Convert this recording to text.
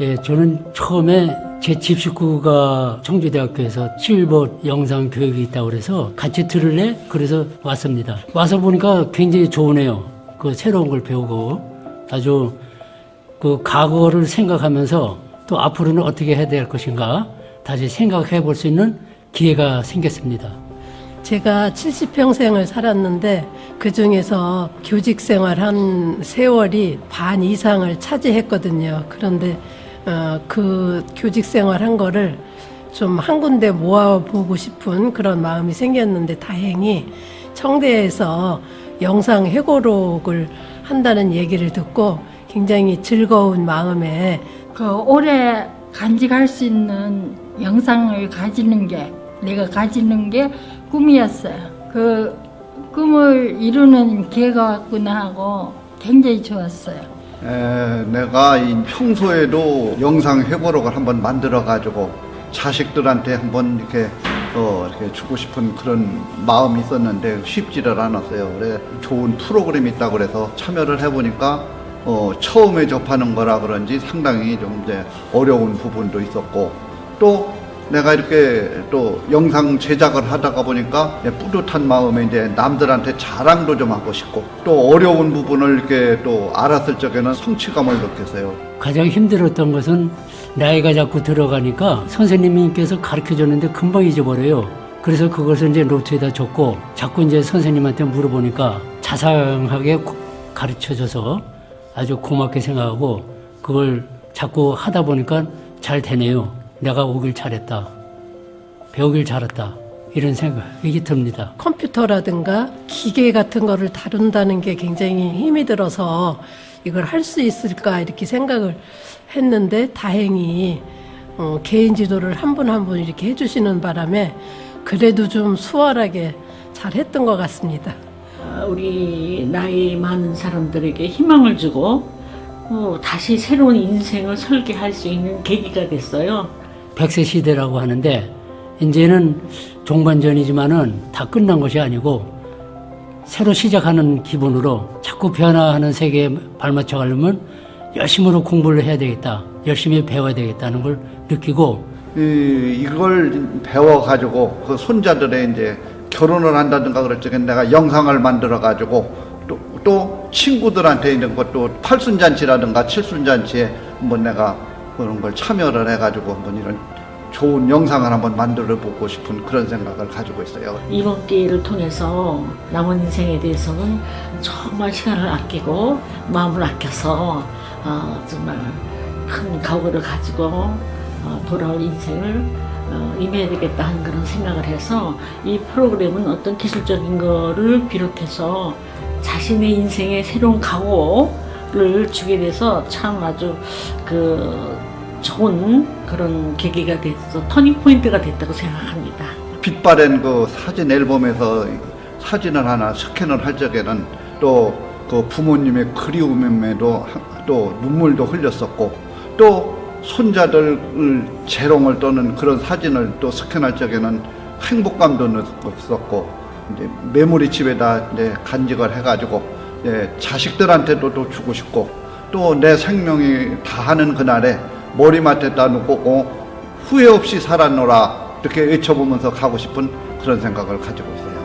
예, 저는 처음에 제 집 식구가 청주대학교에서 실버 영상 교육이 있다고 그래서 같이 들을래? 그래서 왔습니다. 와서 보니까 굉장히 좋으네요. 그 새로운 걸 배우고 아주 그 과거를 생각하면서 또 앞으로는 어떻게 해야 될 것인가 다시 생각해 볼 수 있는 기회가 생겼습니다. 제가 70평생을 살았는데 그 중에서 교직 생활 한 세월이 반 이상을 차지했거든요. 그런데 어, 그 교직 생활한 거를 좀 한 군데 모아보고 싶은 그런 마음이 생겼는데 다행히 청대에서 영상 회고록을 한다는 얘기를 듣고 굉장히 즐거운 마음에 그 오래 간직할 수 있는 영상을 가지는 게 내가 가지는 게 꿈이었어요. 그 꿈을 이루는 기회가 왔구나 하고 굉장히 좋았어요. 에, 내가 이 평소에도 영상 회고록을 한번 만들어 가지고 자식들한테 한번 이렇게 어, 이렇게 주고 싶은 그런 마음이 있었는데 쉽지를 않았어요. 그래 좋은 프로그램이 있다고 그래서 참여를 해보니까 어, 처음에 접하는 거라 그런지 상당히 좀 이제 어려운 부분도 있었고 또 내가 이렇게 또 영상 제작을 하다가 보니까 뿌듯한 마음에 이제 남들한테 자랑도 좀 하고 싶고 또 어려운 부분을 이렇게 또 알았을 적에는 성취감을 느꼈어요. 가장 힘들었던 것은 나이가 자꾸 들어가니까 선생님께서 가르쳐 줬는데 금방 잊어버려요. 그래서 그것을 이제 노트에다 적고 자꾸 이제 선생님한테 물어보니까 자상하게 가르쳐 줘서 아주 고맙게 생각하고 그걸 자꾸 하다 보니까 잘 되네요. 내가 오길 잘했다. 배우길 잘했다. 이런 생각이 듭니다. 컴퓨터라든가 기계 같은 거를 다룬다는 게 굉장히 힘이 들어서 이걸 할 수 있을까 이렇게 생각을 했는데 다행히 어, 개인 지도를 한 분 한 분 이렇게 해주시는 바람에 그래도 좀 수월하게 잘 했던 것 같습니다. 아, 우리 나이 많은 사람들에게 희망을 주고 어, 다시 새로운 인생을 설계할 수 있는 계기가 됐어요. 백세 시대라고 하는데 이제는 종반전이지만은 다 끝난 것이 아니고 새로 시작하는 기분으로 자꾸 변화하는 세계에 발맞춰 가려면 열심으로 공부를 해야 되겠다. 열심히 배워야 되겠다는 걸 느끼고 이, 이걸 배워 가지고 그 손자들의 이제 결혼을 한다든가 적에 내가 영상을 만들어 가지고 또, 또 친구들한테 이런 것도 팔순잔치라든가 칠순잔치에 한번 내가 그런 걸 참여를 해가지고 한번 이런 좋은 영상을 한번 만들어 보고 싶은 그런 생각을 가지고 있어요. 이번 기회를 통해서 남은 인생에 대해서는 정말 시간을 아끼고 마음을 아껴서 어, 정말 큰 각오를 가지고 어, 돌아올 인생을 어, 임해야 되겠다 하는 그런 생각을 해서 이 프로그램은 어떤 기술적인 거를 비롯해서 자신의 인생의 새로운 각오 를 주게 돼서 참 아주 그 좋은 그런 계기가 됐어 터닝 포인트가 됐다고 생각합니다. 빛바랜 그 사진 앨범에서 사진을 하나 스캔을 할 적에는 또 그 부모님의 그리움에도 또 눈물도 흘렸었고 또 손자들 재롱을 떠는 그런 사진을 또 스캔할 적에는 행복감도 느꼈었고 이제 메모리 칩에다 이제 간직을 해가지고 이제 자식들한테도 또 주고 싶고 또 내 생명이 다하는 그날에 머리맡에다 놓고 후회 없이 살았노라 이렇게 외쳐보면서 가고 싶은 그런 생각을 가지고 있어요.